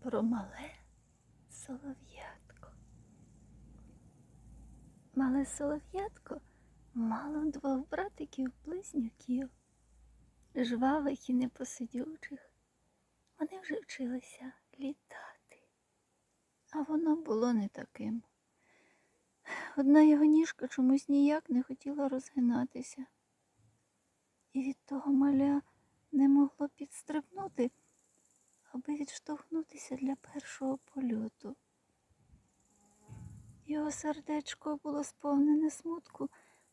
про мале солов'ятко. Мале солов'ятко мало двох братиків близнюків, жвавих і непосидючих. Вони вже вчилися літати, а воно було не таким. Одна його ніжка чомусь ніяк не хотіла розгинатися, і від того маля не могло підстрибнути, аби відштовхнутися для першого польоту. Його сердечко було сповнене смутку,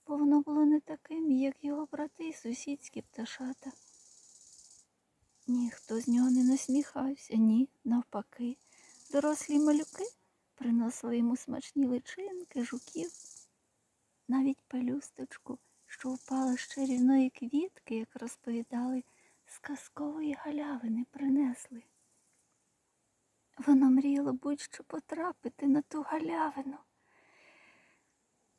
бо воно було не таким, як його брати й сусідські пташата. Ніхто з нього не насміхався, ні, навпаки. Дорослі малюки приносили йому смачні личинки, жуків, навіть пелюсточку, що впала з чарівної квітки, як розповідали, з казкової галявини принесли. Воно мріяло будь-що потрапити на ту галявину,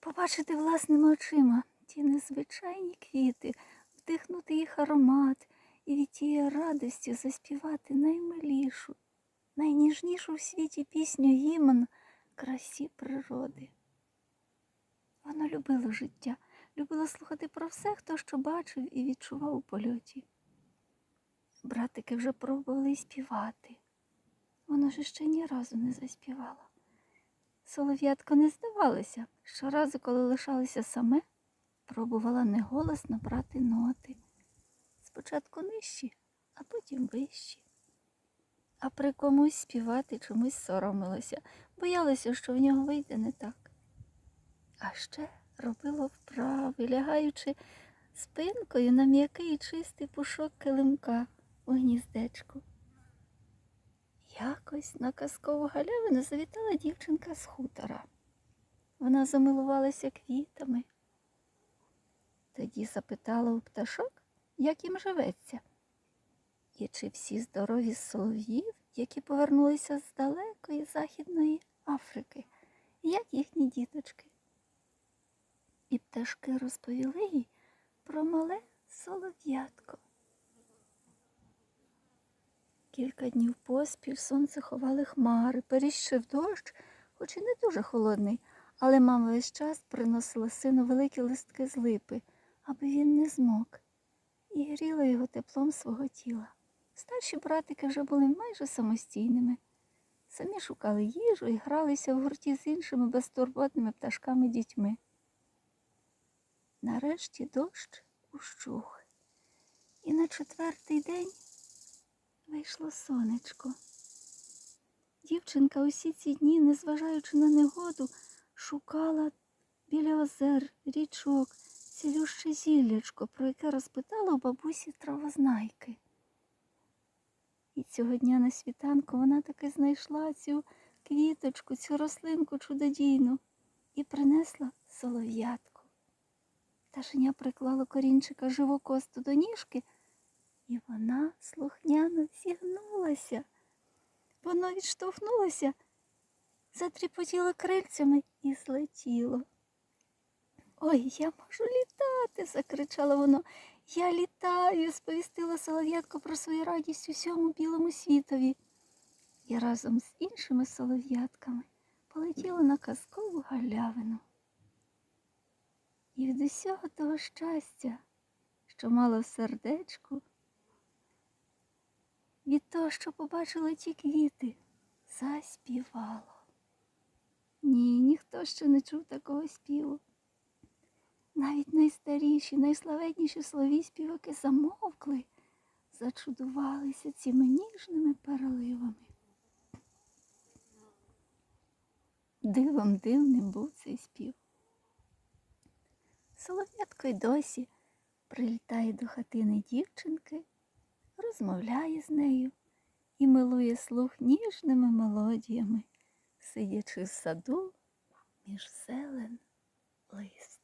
побачити власними очима ті незвичайні квіти, вдихнути їх аромат і від тієї радості заспівати наймилішу, найніжнішу в світі пісню гімн красі природи. Воно любило життя, любило слухати про все, хто що бачив і відчував у польоті. Братики вже пробували співати. Воно ж ще ні разу не заспівало. Солов'ятко не здавалося. Щоразу, коли лишалося саме, пробувала неголосно брати ноти. Спочатку нижчі, а потім вищі. А при комусь співати чомусь соромилося, боялося, що в нього вийде не так. А ще робило вправи, лягаючи спинкою на м'який чистий пушок килимка у гніздечку. Якось на казкову галявину завітала дівчинка з хутора. Вона замилувалася квітами. Тоді запитала у пташок, як їм живеться, і чи всі здорові солов'їв, які повернулися з далекої Західної Африки, як їхні діточки. І пташки розповіли їй про мале солов'ятко. Кілька днів поспіль сонце ховали хмари, періщив дощ, хоч і не дуже холодний, але мама весь час приносила сину великі листки з липи, аби він не змок, і гріла його теплом свого тіла. Старші братики вже були майже самостійними. Самі шукали їжу і гралися в гурті з іншими безтурботними пташками дітьми. Нарешті дощ ущух, і на четвертий день вийшло сонечко. Дівчинка усі ці дні, незважаючи на негоду, шукала біля озер, річок, цілюще зіллячко, про яке розпитала у бабусі травознайки. І цього дня на світанку вона таки знайшла цю квіточку, цю рослинку чудодійну і принесла солов'ятку. Пташеня приклала корінчика живокосту до ніжки, і вона слухняно зігнулася. Воно відштовхнулося, затріпотіло крильцями і злетіло. Ой, я можу літати, закричало воно. Я літаю, сповістила солов'ятко про свою радість усьому білому світові. І разом з іншими солов'ятками полетіла на казкову галявину. І від усього того щастя, що мало в сердечку, від того, що побачила ті квіти, заспівало. Ні, ніхто ще не чув такого співу. Навіть найстаріші, найславетніші слові співаки замовкли, зачудувалися цими ніжними переливами. Дивом дивним був цей спів. Солов'ятко й досі прилітає до хатини дівчинки, розмовляє з нею і милує слух ніжними мелодіями, сидячи в саду між зелен лист.